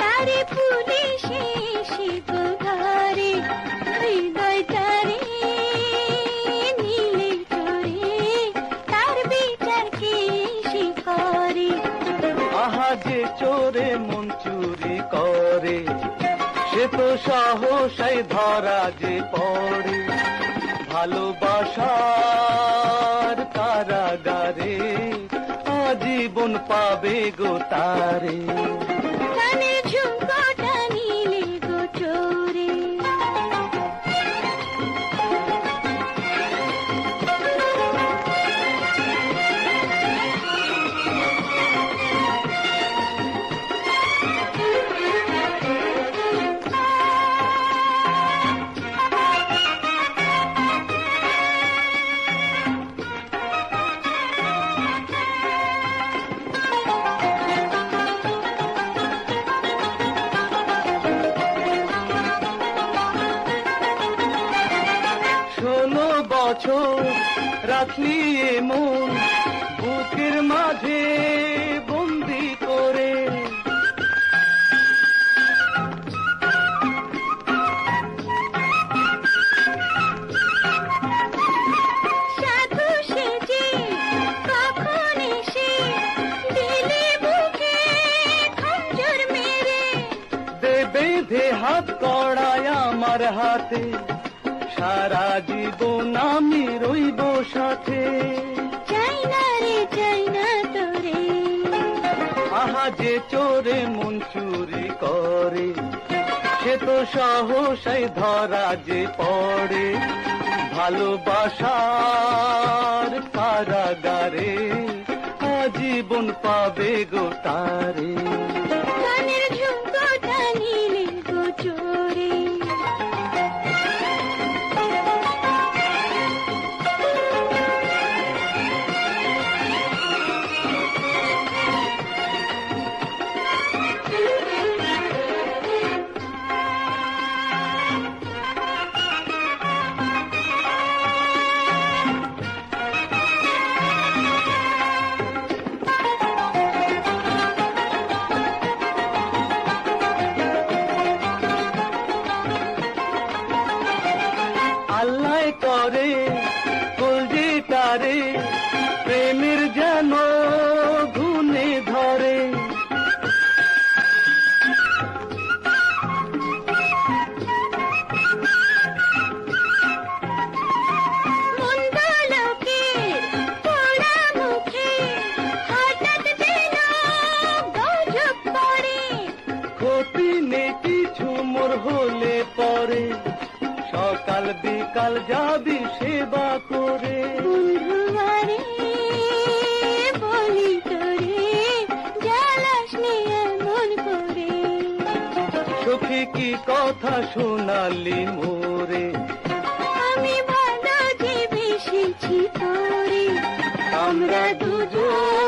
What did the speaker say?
তারে পুলিশে শিব ঘরে চোরে মন চুরি করে, সে তো সাহসাই ধরা যে পড়ে। ভালোবাসার কারাগারে আজীবন পাবে গো তারে। বছর রাখলি মন বুকের মাঝে বন্দি করে। বেঁধে হাত কড়ায় আমার হাতে। সারা জীবন আমি রইব সাথে। চাই না রে চাই না তোরে। আহা যে চোরে মন চুরি করে সে তো সহসাই ধরা যে পড়ে। ভালোবাসার কারাগারে আজীবন পাবে গো তারে। আল্লাহ করে কলজি তারে বিকাল যাবি সেবা করে। সখী কি কথা শোনালি মোরে? আমি বাদা যে বেশি তোরে। আমরা দুজন